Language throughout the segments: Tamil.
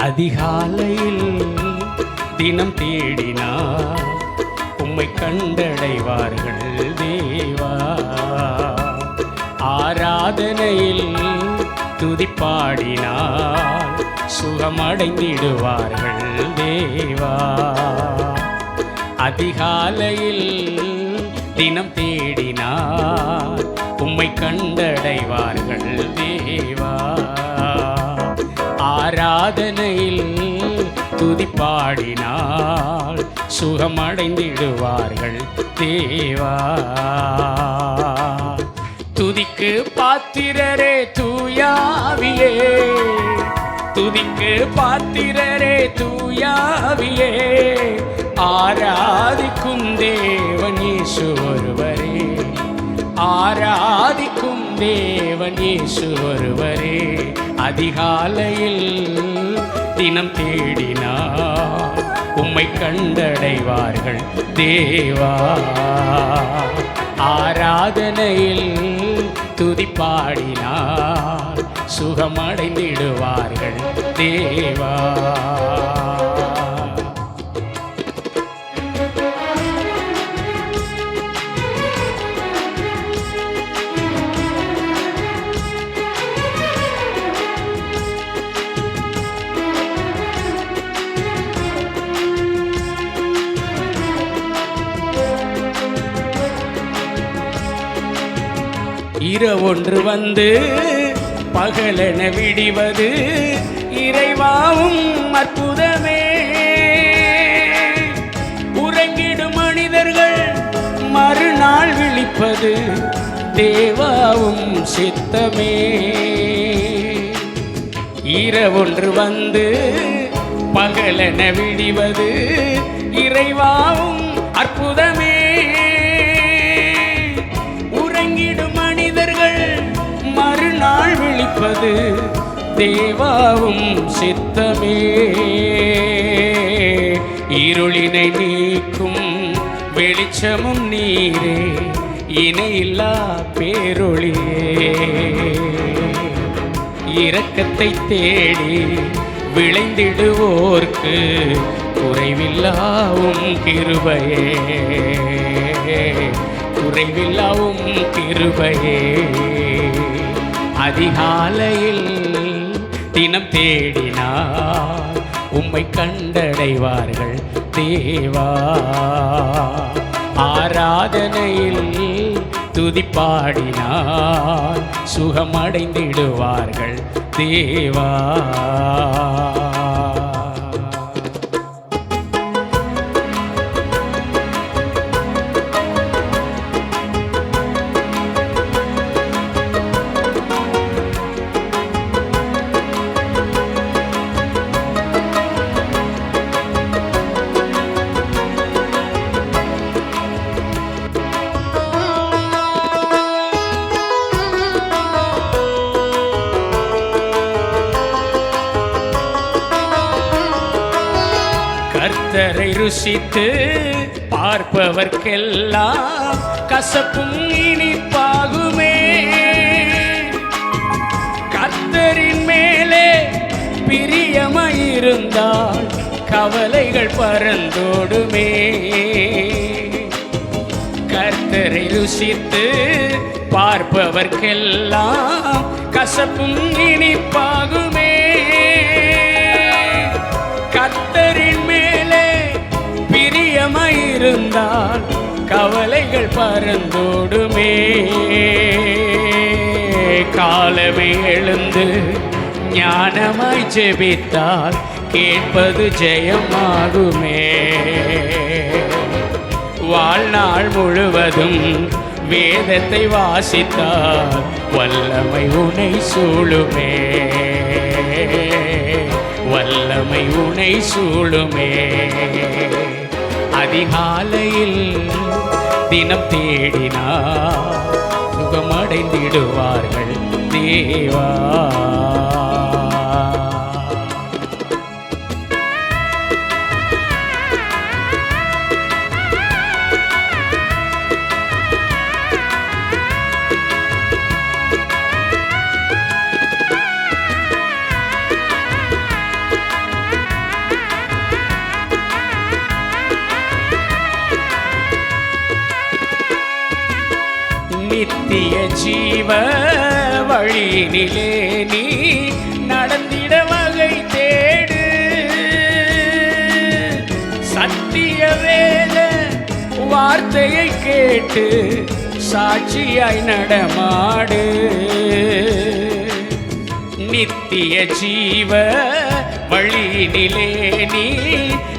அதிகாலையில் தினம் தேடினார். உம்மை கண்டடைவார்கள் தேவா. ஆராதனையில் துதிப்பாடினார். சுகமடைந்திடுவார்கள் தேவா. அதிகாலையில் தினம் தேடினார். உம்மை கண்டடைவார்கள் தேவா. ஆராதனை துதி பாடினால் சுகமடைந்திடுவார்கள் தேவா. துதிக்கு பாத்திரரே தூயாவியே. துதிக்கு பாத்திரரே தூயாவியே. ஆராதிக்கும் தேவன் இயேசு ஒருவரே. ஆராதிக்கும் தேவன் இயேசு ஒருவரே. அதிகாலையில் தினம் தேடினார். உம்மை கண்டடைவார்கள் தேவா. ஆராதனையில் துதிப்பாடினார். சுகமடைந்திடுவார்கள் தேவா. இரவொன்று வந்து பகலென விடிவது இறைவாவும் அற்புதமே. உறங்கிடும் மனிதர்கள் மறுநாள் விழிப்பது தேவாவும் சித்தமே. இரவொன்று வந்து பகலென விடிவது இறைவாவும் அற்புதமே. நாள் விழிப்பது தேவாவும் சித்தமே. இருளினை நீக்கும் வெளிச்சமும் நீரே இணையில்லா பேரொழியே இரக்கத்தை தேடி விளைந்திடுவோர்க்கு குறைவில்லாவும் கிருபையே. குறைவில்லாவும் கிருபையே. அதிகாலையில் தினம் தேடினார். உம்மை கண்டடைவார்கள் தேவா. ஆராதனையில் துதிப்பாடினார். சுகமடைந்திடுவார்கள் தேவா. கர்த்தரை ருசித்து பார்ப்பவர்க்கெல்லாம் கசப்பும் இனிப்பாகுமே. கர்த்தரின் மேலே பிரியமாயிருந்தால் கவலைகள் பறந்தோடுமே. கர்த்தரை ருசித்து பார்ப்பவர்க்கெல்லாம் கசப்பும் இனிப்பாகுமே. கர்த்தரின் இருந்தால் கவலைகள் பறந்தோடுமே. காலமே எழுந்து ஞானமாய் ஜெபித்தால் கேட்பது ஜெயமாகுமே. வாழ்நாள் முழுவதும் வேதத்தை வாசித்தால் வல்லமை உனை சூழுமே. வல்லமை உனை சூழுமே. அதிகாலையில் தினம் தேடினார் சுகமடைந்திடுவார்கள் தேவா. நித்திய ஜீவ வழியினிலே நீ நடந்திட வகை தேடு. சத்திய வேத வார்த்தையை கேட்டு சாட்சியாய் நடமாடு. நித்திய ஜீவ வழியினிலே நீ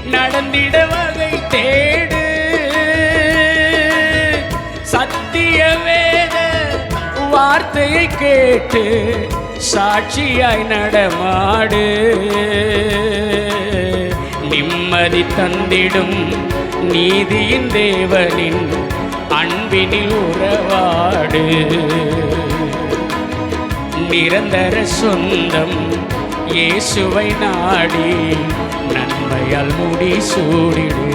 நடந்திட வார்த்தையை கேட்டு சாட்சியாய் நடமாடு. நிம்மதி தந்திடும் நீதியின் தேவனின் அன்பினில் உறவாடு. நிரந்தர சொந்தம் இயேசுவை நாடி நன்மையால் முடி சூடிடு.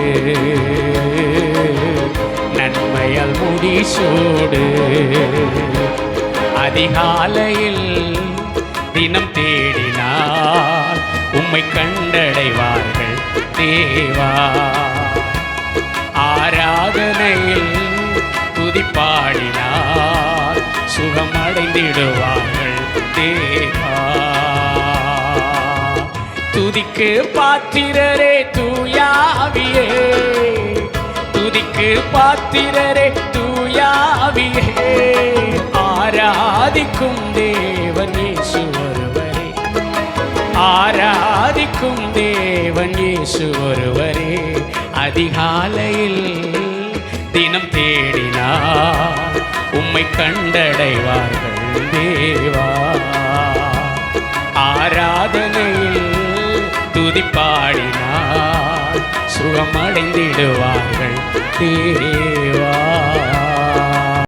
நன்மையால் முடி சூடு. அதிகாலையில் தினம் தேடினார் உம்மை கண்டடைவார்கள் தேவா. ஆராதனையில் துதிப்பாடினார் சுகமடைந்திடுவார்கள் தேவா. துதிக்கு பாத்திரரே தூயாவியே. துதிக்கு பாத்திரரே தூயாவியே. ஆராதிக்கும் தேவன் இயேசு ஒருவரே. ஆராதிக்கும் தேவன் இயேசு ஒருவரே. அதிகாலையில் தினம் தேடினா உம்மை கண்டடைவார்கள் தேவா. ஆராதனையில் துதிப்பாடினா சுகமடைந்திடுவார்கள். தேவா.